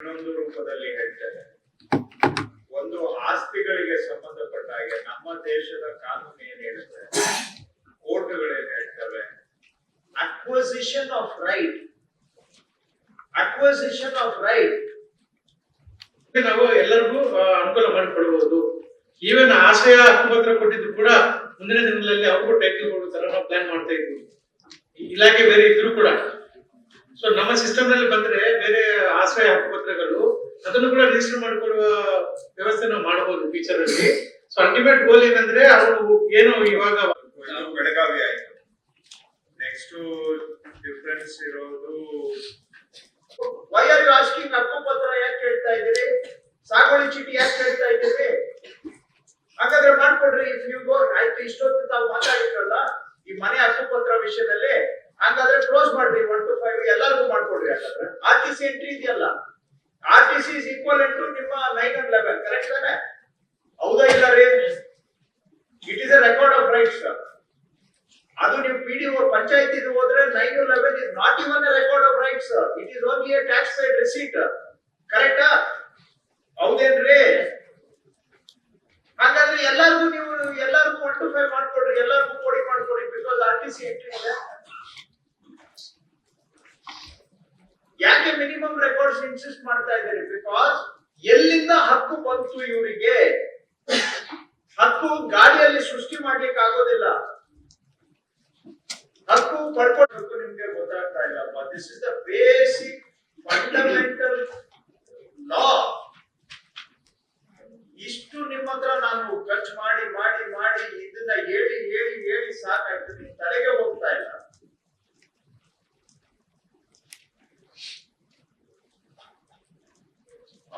ಇನ್ನೊಂದು ರೂಪದಲ್ಲಿ ಹೇಳ್ತೇವೆ ಒಂದು ಆಸ್ತಿಗಳಿಗೆ ಸಂಬಂಧಪಟ್ಟ ಹಾಗೆ ನಮ್ಮ ದೇಶದ ಕಾನೂನು ಏನ್ ಹೇಳುತ್ತೆ ಕೋರ್ಟ್ಗಳೇನ್ ಹೇಳ್ತವೆ? Acquisition of right acquisition of right ನಾವು ಎಲ್ಲರಿಗೂ ಅನುಕೂಲ ಮಾಡಿಕೊಡಬಹುದು ಈವನ್ ಆಶ್ರಯ ಹಕ್ಕುಪತ್ರ ಕೊಟ್ಟಿದ್ರು ಕೂಡ ಮುಂದಿನ ದಿನಗಳಲ್ಲಿ ಅವ್ರಿಗೂ ಟೈಟಲ್ ಕೊಡೋ ನಾವು ಪ್ಲಾನ್ ಮಾಡ್ತಾ ಇದ್ವಿ ಇಲಾಖೆ ಬೇರೆ ಇದ್ರು ಕೂಡ. ಸೊ ನಮ್ಮ ಸಿಸ್ಟಮ್ನಲ್ಲಿ ಬಂದ್ರೆ ಬೇರೆ ಆಶ್ರಯ ಹಕ್ಕುಪತ್ರಗಳು ಅದನ್ನು ಕೂಡ ರಿಜಿಸ್ಟರ್ ಮಾಡಿಕೊಳ್ಳುವ ವ್ಯವಸ್ಥೆ ನಾವು ಮಾಡಬಹುದು ಫ್ಯೂಚರ್ ಅಲ್ಲಿ ಸೊ ಅಲ್ಟಿಮೇಟ್ ಗೋಲ್ ಏನಂದ್ರೆ ಅವರು ಏನು ಇವಾಗ ಬೆಳಗಾವಿ ಆಯ್ತು. ನೆಕ್ಸ್ಟ್ ಡಿಫ್ರೆನ್ಸ್ ಇರೋದು ವೈ ಆರ್ ಯು ಆಸ್ಕಿಂಗ್ ಹಕ್ಕುಪತ್ರ ಯಾಕೆ ಕೇಳ್ತಾ ಇದ್ದೀರಿ? ಸಾಗುವಳಿ ಚೀಟಿ ಯಾಕೆ ಕೇಳ್ತಾ ಇದ್ದೀರಿ? ಹಾಗಾದ್ರೆ ಮಾಡ್ಕೊಡ್ರಿ ಇಫ್ ಯು ಗೋ ಆಯ್ತು ಇಷ್ಟೊತ್ತು ತಾವು ಮಾತಾಡಿದ್ರಲ್ಲ ಈ ಮನೆ ಹಕ್ಕುಪತ್ರ ವಿಷಯದಲ್ಲಿ ಹಾಗಾದ್ರೆ ಕ್ಲೋಸ್ ಮಾಡ್ರಿ ಒನ್ ಟು ಫೈವ್ ಎಲ್ಲರಿಗೂ ಮಾಡ್ಕೊಡ್ರಿ ಹಾಗಾದ್ರೆ ಆರ್ ಟಿ ಸಿ ಎಂಟ್ರಿ ಇದೆಯಲ್ಲ R T C equal to ನಿಮ್ಮ ನೈನ್ ಅಂಡ್ ಲೆವೆನ್ ಕರೆಕ್ಟ್ ತಾನೆ? ಹೌದಾ ಇಲ್ಲ ರೀ? It is a record of rights ಅದು ನೀವು ಪಿ ಡಿ ಪಂಚಾಯತ್ ಹೋದ್ರೆ nine eleven is not even a record of rights it is only a tax paid receipt ಕರೆಕ್ಟಾ ಹೌದೇನ್ರಿ? ಹಾಗಾದ್ರೆ ಎಲ್ಲರಿಗೂ ನೀವು ಎಲ್ಲರಿಗೂ ಒನ್ ಟು ಫೈವ್ ಮಾಡ್ಕೊಡ್ರಿ, ಎಲ್ಲರಿಗೂ ಕೊಡಿ ಮಾಡ್ಕೊಡಿ because R T C entry ಇದೆ. ಯಾಕೆ ಮಿನಿಮಮ್ ರೆಕಾರ್ಡ್ಸ್ ಇನ್ಸಿಸ್ಟ್ ಮಾಡ್ತಾ ಇದ್ದಾರೆ. ಬಿಕಾಸ್ ಎಲ್ಲಿಂದ ಹಕ್ಕು ಬಂತು ಇವರಿಗೆ? ಹಕ್ಕು ಗಾಡಿಯಲ್ಲಿ ಸೃಷ್ಟಿ ಮಾಡ್ಲಿಕ್ಕೆ ಆಗೋದಿಲ್ಲ. ಹಕ್ಕು ಪಡ್ಕೊಂಡು ನಿಮ್ಗೆ ಗೊತ್ತಾಗ್ತಾ ಇಲ್ಲಪ್ಪ. ದಿಸ್ ಇಸ್ ದ ಬೇಸಿಕ್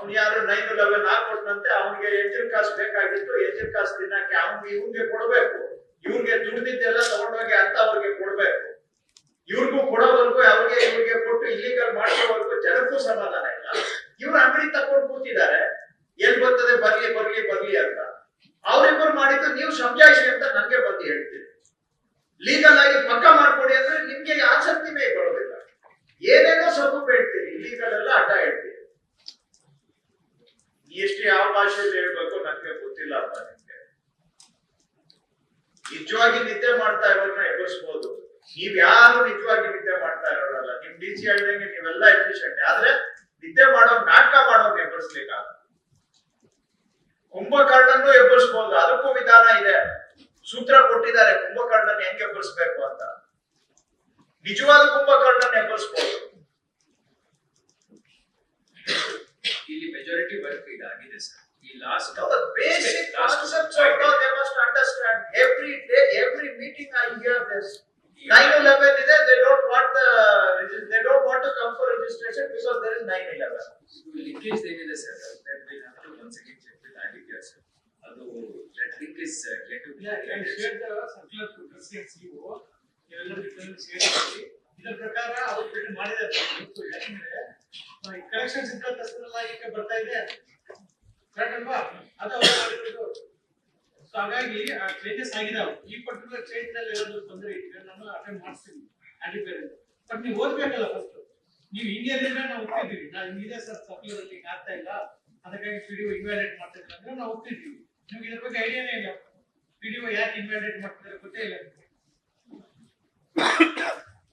ಅವ್ನು ಯಾರು ನೈನ್ ಲೆವೆನ್ ಹಾಕೊಟ್ನಂತೆ ಅವನಿಗೆ ಎಂಜಿನ್ ಕಾಸು ಬೇಕಾಗಿತ್ತು ಎಂಜಿನ್ ಕಾಸ್ಟ್ ತಿನ್ನಕ್ಕೆ ಅವ್ನು ಇವ್ನಿಗೆ ಕೊಡಬೇಕು. ಇವ್ರಿಗೆ ದುಡ್ದಿದ್ದೆಲ್ಲ ತಗೊಂಡೋಗಿ ಅಂತ ಅವ್ರಿಗೆ ಕೊಡ್ಬೇಕು. ಇವ್ರಿಗೂ ಕೊಡೋವರೆಗೂ ಅವ್ರಿಗೆ ಇವ್ರಿಗೆ ಕೊಟ್ಟು ಇಲ್ಲಿಗಲ್ ಮಾಡೋವರೆಗೂ ಜನಕ್ಕೂ ಸಮಾಧಾನ ಇಲ್ಲ. ಇವ್ರು ಅಂಗಡಿ ತಕೊಂಡು ಕೂತಿದ್ದಾರೆ. ಎಲ್ ಬರ್ತದೆ, ಬರ್ಲಿ ಬರ್ಲಿ ಬರ್ಲಿ ಅಂತ. ಅವ್ರಿಬ್ಬರು ಮಾಡಿದ್ದು ನೀವು ಸಮಜಾಯಿಸಿ ಅಂತ ನನ್ಗೆ ಬಂದು ಹೇಳ್ತೀರಿ ಲೀಗಲ್ ಆಗಿ ಪಕ್ಕ ಮಾಡ್ಕೊಡಿ ಅಂದ್ರೆ ನಿಮ್ಗೆ ಆಸಕ್ತಿನೇ ಬರೋದಿಲ್ಲ ಏನೇನೋ ಸ್ವಲ್ಪ ಹೇಳ್ತೀರಿ ಲೀಗಲ್ ಎಲ್ಲ ಅಡ್ಡ ಹೇಳ್ತೀರಿ ಎಷ್ಟು ಯಾವ ಭಾಷೆಯಲ್ಲಿ ಹೇಳ್ಬೇಕು ನನಗೆ ಗೊತ್ತಿಲ್ಲ ಅಂತ ನಿಮ್ಗೆ. ನಿಜವಾಗಿ ನಿದ್ದೆ ಮಾಡ್ತಾ ಇರೋದನ್ನ ಎದುರಿಸ್ಬೋದು. ನೀವ್ ಯಾರು ನಿಜವಾಗಿ ನಿದ್ದೆ ಮಾಡ್ತಾ ಇರೋರಲ್ಲ, ನಿಮ್ ಡಿ ಸಿ ಹೇಳ್ದಂಗೆ ನೀವೆಲ್ಲ ಎಫಿಷಿಯಂಟ್ ಆದ್ರೆ ನಿದ್ದೆ ಮಾಡೋ, ನಾಟಕ ಮಾಡೋದ್ ಎಬ್ಬರಿಸ್ಲಿಕ್ಕಾಗ ಕುಂಭಕರ್ಣನ್ನು ಎಬ್ಬರಿಸ್ಬೋದು ಅದಕ್ಕೂ ವಿಧಾನ ಇದೆ. ಸೂತ್ರ ಕೊಟ್ಟಿದ್ದಾರೆ, ಕುಂಭಕರ್ಣನ್ ಹೆಂಗೆ ಎಬ್ಬರಿಸ್ಬೇಕು ಅಂತ. ನಿಜವಾದ ಕುಂಭಕರ್ಣನ್ ಎಬ್ಬರಿಸ್ಬೋದು ಮೆಜಾರಿಟಿ ವರ್ಕ್ ಇದಾಗಿದೆ ಸರ್ ಈ last the basic concepts of law they must understand. Every day, every meeting I hear this. Nine eleven is there, they don't want the, regis- they don't want to come for registration because there is nine eleven. Linkage ಏನಿದೆ sir that will have to once again check with auditor sir ಅದು that link is yet to be Yeah, I shared the circular to President CEO. ನೀವೆಲ್ಲರೂ ಇದನ್ನು share ಮಾಡಿ. ಇದರ ಪ್ರಕಾರ ಅವ್ರು ಬಿಟ್ಟು ಮಾಡಿದ್ದಾರೆ ಇವತ್ತು ಯಾಕಂದ್ರೆ ಕಲೆಕ್ಷನ್ಸ್ ಇಂದ ತಹಸೀಲ್ದಾರ್ ಈಗ ಬರ್ತಾ ಇದೆ ಅದು ಸೊ ಹಾಗಾಗಿ, ಆ ಚೇಂಜಸ್ ಆಗಿದಾವೆ. ಈ ಪರ್ಟಿಕ್ಯುಲರ್ ಚೇಂಜ್ನಲ್ಲಿ ಏನಾದ್ರು ತೊಂದರೆ ಇದ್ರೆ ನಾನು ಅಟೆಂಡ್ ಮಾಡ್ತೀನಿ. ಅಲ್ಲಿ ಬೇರೆ ಬಟ್ ನೀವು ಓದ್ಬೇಕಲ್ಲ ಫಸ್ಟ್ ನೀವು ಇಂಡಿಯಾದಿಂದ ನಾವು ಒಪ್ಪಿದ್ದೀವಿ ನಾವು ಹಿಂಗಿದೆ ಸರ್ ಸರ್ಕ್ಯುಲರ್ ಅಲ್ಲಿ ಹಿಂಗ್ ಆಗ್ತಾ ಇಲ್ಲ. ಅದಕ್ಕಾಗಿ ವಿಡಿಯೋ ಇನ್ವ್ಯಾಲಿಡೇಟ್ ಮಾಡ್ತಾ ಇದ್ದಾರೆ ಅಂದ್ರೆ ನಾವು ಒಪ್ಪಿದ್ದೀವಿ ನಿಮ್ಗೆ ಇದ್ರ ಬಗ್ಗೆ ಐಡಿಯಾನೇ ಇಲ್ಲ ಪಿಡಿಒ ಯಾಕೆ ಇನ್ವ್ಯಾಲಿಡೇಟ್ ಮಾಡ್ತಿದ್ರೆ ಗೊತ್ತೇ ಇಲ್ಲ.